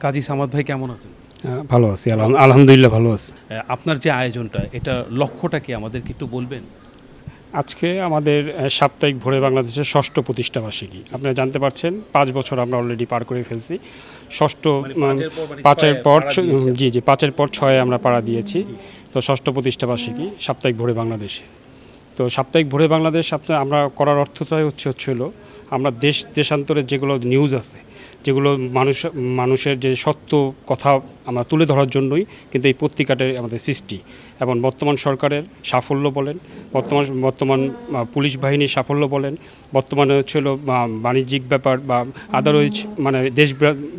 কাজী সামাদ ভাই কেমন আছেন? ভালো আছি আলহাম- আলহামদুলিল্লাহ ভালো আছি। আপনার যে আয়োজনটা এটা লক্ষ্যটা কি? আমাদেরকে একটু বলবেন। আজকে আমাদের সাপ্তাহিক ভোরে বাংলাদেশের ষষ্ঠ প্রতিষ্ঠাবার্ষিকী। আপনারা জানতে পারছেন পাঁচ বছর আমরা অলরেডি পার করে ফেলছি। ষষ্ঠ মানে পাঁচের পর মানে। জি জি পাঁচের পর ছয়ে আমরা পাড়া দিয়েছি। তো ষষ্ঠ প্রতিষ্ঠাবার্ষিকী সাপ্তাহিক ভোরে বাংলাদেশে। তো সাপ্তাহিক ভোরে বাংলাদেশ আমরা করার অর্থটাই হচ্ছে হচ্ছিল আমরা দেশ, দেশান্তরের যেগুলো নিউজ আছে, যেগুলো মানুষ, মানুষের যে সত্য কথা আমরা তুলে ধরার জন্যই কিন্তু এই পত্রিকাটার আমাদের সৃষ্টি। এবং বর্তমান সরকারের সাফল্য বলেন, বর্তমান বর্তমান পুলিশ বাহিনীর সাফল্য বলেন, বর্তমানে হচ্ছিল বাণিজ্যিক ব্যাপার বা আদারওয়াইজ মানে দেশ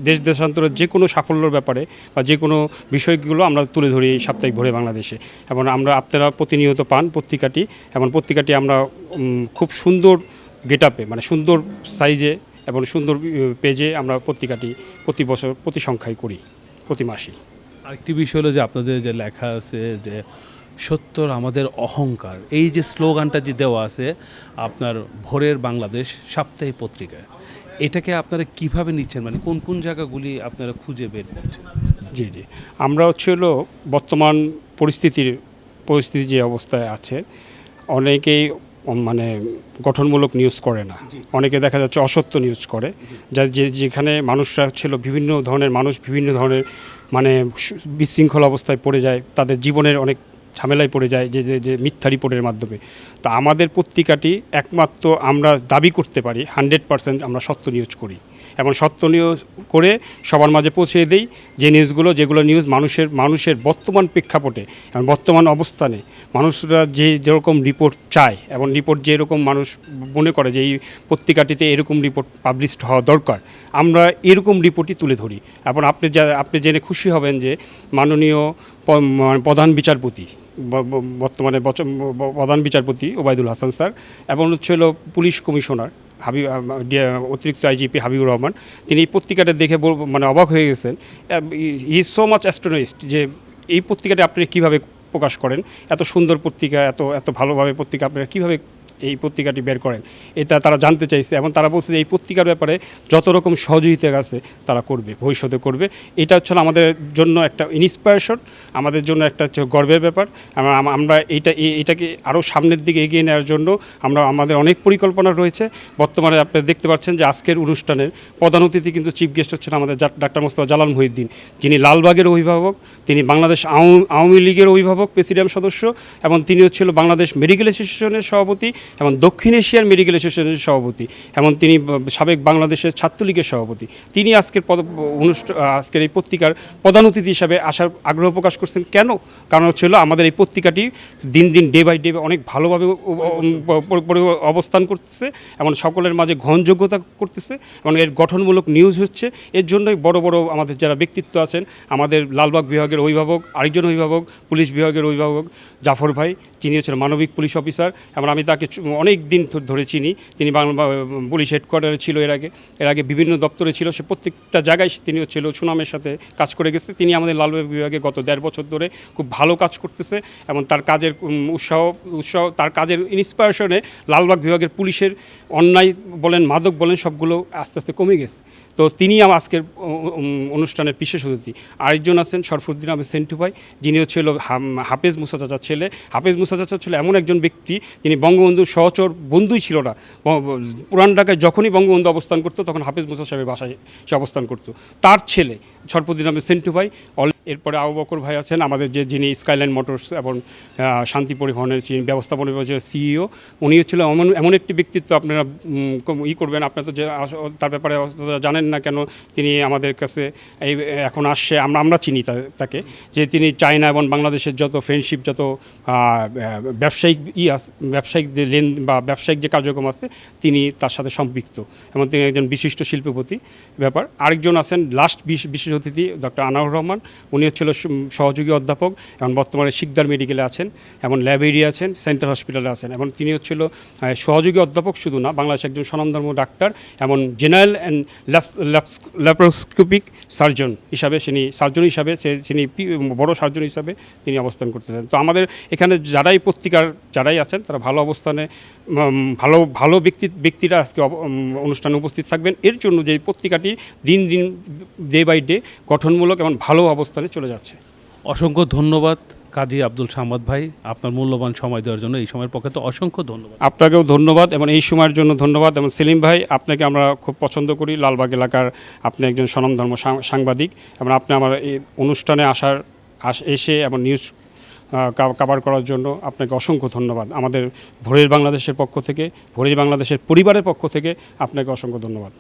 দেশ দেশান্তরের যে কোনো সাফল্যর ব্যাপারে বা যে কোনো বিষয়গুলো আমরা তুলে ধরি সাপ্তাহিক ভোরে বাংলাদেশে। এবং আমরা আপনারা প্রতিনিয়ত পান পত্রিকাটি, এবং পত্রিকাটি আমরা খুব সুন্দর গেট আপে মানে সুন্দর সাইজে এবং সুন্দর পেজে আমরা পত্রিকাটি প্রতি বছর প্রতি সংখ্যায় করি প্রতি মাসেই। আরেকটি বিষয় হলো যে আপনাদের যে লেখা আছে যে সত্যর আমাদের অহংকার এই যে স্লোগানটা যে দেওয়া আছে আপনার ভোরের বাংলাদেশ সাপ্তাহিক পত্রিকায় এটাকে আপনারা কীভাবে নিচ্ছেন? মানে কোন কোন জায়গাগুলি আপনারা খুঁজে বের করছেন? জি জি। আমরা হচ্ছে হলো বর্তমান পরিস্থিতির পরিস্থিতি যে অবস্থায় আছে অনেকেই মানে গঠনমূলক নিউজ করে না। অনেকে দেখা যাচ্ছে অসত্য নিউজ করে। যা যে যেখানে মানুষরা ছিল বিভিন্ন ধরনের মানুষ বিভিন্ন ধরনের মানে বিশৃঙ্খল অবস্থায় পড়ে যায় তাদের জীবনের অনেক ঝামেলায় পড়ে যায় যে যে যে মিথ্যা রিপোর্টের মাধ্যমে। তা আমাদের পত্রিকাটি একমাত্র আমরা দাবি করতে পারি হান্ড্রেড পার্সেন্ট আমরা সত্য নিউজ করি। এবং সত্য নিউজ করে সবার মাঝে পৌঁছে দেই যে নিউজগুলো, যেগুলো নিউজ মানুষের মানুষের বর্তমান প্রেক্ষাপটে এবং বর্তমান অবস্থানে মানুষরা যে যেরকম রিপোর্ট চায় এবং রিপোর্ট যেরকম মানুষ মনে করে যে এই পত্রিকাটিতে এরকম রিপোর্ট পাবলিশড হওয়া দরকার, আমরা এরকম রিপোর্টই তুলে ধরি। এবং আপনি যা, আপনি জেনে খুশি হবেন যে মাননীয় মানে প্রধান বিচারপতি বর্তমানে প্রধান বিচারপতি ওবায়দুল হাসান স্যার এবং হচ্ছে পুলিশ কমিশনার হাবিব অতিরিক্ত আইজিপি হাবিবুর রহমান, তিনি এই পত্রিকাটা দেখে মানে অবাক হয়ে গেছেন। He is so much astonished যে এই পত্রিকাটা আপনি কীভাবে প্রকাশ করেন? এত সুন্দর পত্রিকা, এত এত ভালোভাবে পত্রিকা, আপনারা কীভাবে এই পত্রিকাটি বের করেন। এটা তারা জানতে চাইছে এবং তারা বলছে যে এই পত্রিকার ব্যাপারে যত রকম সহযোগিতা আছে তারা করবে, ভবিষ্যতে করবে। এটা হচ্ছে আমাদের জন্য একটা ইন্সপিরেশন আমাদের জন্য একটা হচ্ছে গর্বের ব্যাপার। আমরা আম- আমরা এইটা এ- এটাকে আরও সামনের দিকে এগিয়ে নেওয়ার জন্য আমরা, আমাদের অনেক পরিকল্পনা রয়েছে। বর্তমানে আপনি দেখতে পাচ্ছেন যে আজকের অনুষ্ঠানের প্রধান অতিথি কিন্তু চিফ গেস্ট হচ্ছেন আমাদের ডাক্তার মোস্তফা জালাল মহিউদ্দিন। যিনি লালবাগের অভিভাবক, তিনি বাংলাদেশ আওয়ামী লীগের অভিভাবক প্রেসিডেন্ট সদস্য এবং তিনি হচ্ছিল বাংলাদেশ মেডিকেল অ্যাসোসিয়েশনের সভাপতি। এবং দক্ষিণ এশিয়ার মেডিকেল অ্যাসোসিয়েশনের সভাপতি এবং তিনি সাবেক বাংলাদেশের ছাত্রলীগের সভাপতি। তিনি আজকের পদ অনুষ্ঠান আজকের এই পত্রিকার প্রধান অতিথি হিসাবে আসার আগ্রহ প্রকাশ করছেন। কেন? কারণ হচ্ছিল আমাদের এই পত্রিকাটি দিন দিন, ডে বাই ডে অনেক ভালোভাবে অবস্থান করতেছে এবং সকলের মাঝে গ্রহণযোগ্যতা করতেছে এবং এর গঠনমূলক নিউজ হচ্ছে। এর জন্যই বড় বড় আমাদের যারা ব্যক্তিত্ব আছেন, আমাদের লালবাগ বিভাগের অভিভাবক, আরেকজন অভিভাবক, পুলিশ বিভাগের অভিভাবক জাফর ভাই, যিনি হচ্ছেন মানবিক পুলিশ অফিসার, এবং আমি তাকে অনেক দিন ধরে চিনি। তিনি বাংলা পুলিশ হেডকোয়ার্টারে ছিল এর আগে। এর আগে বিভিন্ন দপ্তরে ছিল। সে প্রত্যেকটা জায়গায় তিনি হচ্ছিল সুনামের সাথে কাজ করে গেছে। তিনি আমাদের লালবাগ বিভাগে গত দেড় বছর ধরে খুব ভালো কাজ করতেছে, এবং তার কাজের উৎসাহ উৎসাহ, তার কাজের ইন্সপিরেশনে লালবাগ বিভাগের পুলিশের অন্যায় বলেন, মাদক বলেন, সবগুলো আস্তে আস্তে কমে গেছে। তো তিনি আমার আজকের অনুষ্ঠানের বিশেষ অতিথি। আরেকজন আছেন সরফুদ্দিন আহমেদ সেন্টু ভাই, যিনি হচ্ছে হলো হাফেজ মুসা ছেলে হাফিজ মুসা ছিল এমন একজন ব্যক্তি যিনি বঙ্গবন্ধুর সহচর বন্ধুই ছিল না। পুরান ঢাকায় যখনই বঙ্গবন্ধু অবস্থান করতো, তখন হাফিজ মুসা সাহেবের বাসায় সে অবস্থান করতো। তার ছেলে সরফুদ্দিন আহমেদ সেন্টু ভাই এরপরে আবু বকর ভাই আছেন, আমাদের যে যিনি স্কাইলাইন মোটরস এবং শান্তি পরিবহনের যিনি ব্যবস্থাপনা বিভাগের সিইও উনি হচ্ছিল এমন এমন একটি ব্যক্তিত্ব আপনারা ই করবেন, আপনারা তো যে তার ব্যাপারে জানেন না কেন, তিনি আমাদের কাছে এই, এখন আসছে, আমরা আমরা চিনি তাকে, যে তিনি চায়না এবং বাংলাদেশের যত ফ্রেন্ডশিপ যত ব্যবসায়িক ই ব্যবসায়িক যে লেন, বা ব্যবসায়িক যে কার্যক্রম আছে, তিনি তার সাথে সম্পৃক্ত এবং তিনি একজন বিশিষ্ট শিল্পপতি, ব্যাপার। আরেকজন আছেন লাস্ট বিশেষ অতিথি ডক্টর আনাউর রহমান। উনি হচ্ছিল সহযোগী অধ্যাপক এবং বর্তমানে শিকদার মেডিকেলে আছেন এবং ল্যাব এরিয়া আছেন সেন্ট্রাল হসপিটালে আছেন এবং তিনি হচ্ছিল সহযোগী অধ্যাপক শুধু না বাংলাদেশ একজন স্বনামধর্ম ডাক্তার এবং জেনারেল অ্যান্ড ল্যাপ্রোস্কোপিক সার্জন হিসাবে তিনি, সার্জন হিসাবে সে, তিনি বড় সার্জন হিসাবে তিনি অবস্থান করতেছেন। তো আমাদের এখানে যারাই পত্রিকার, যারাই আছেন তারা ভালো অবস্থানে ভালো ভালো ব্যক্তি ব্যক্তিরা আজকে অনুষ্ঠানে উপস্থিত থাকবেন। এর জন্য যে পত্রিকাটি দিন দিন ডে বাই ডে গঠনমূলক এবং ভালো অবস্থানে চলে যাচ্ছে। অসংখ্য ধন্যবাদ কাজী আব্দুল সামাদ ভাই। আপনার মূল্যবান সময় দেওয়ার জন্য এই সময়ের পক্ষে তো অসংখ্য ধন্যবাদ। আপনাকেও ধন্যবাদ এবং এই সময়ের জন্য ধন্যবাদ। এবং সেলিম ভাই আপনাকে আমরা খুব পছন্দ করি। লালবাগ এলাকার আপনি একজন স্বনামধর্ম সাংবাদিক। এবং আপনি আমার এই অনুষ্ঠানে আসার আস- এসে এবং নিউজ কাভার করার জন্য আপনাকে অসংখ্য ধন্যবাদ। আমাদের ভোরের বাংলাদেশের পক্ষ থেকে, ভোরের বাংলাদেশের পরিবারের পক্ষ থেকে আপনাকে অসংখ্য ধন্যবাদ।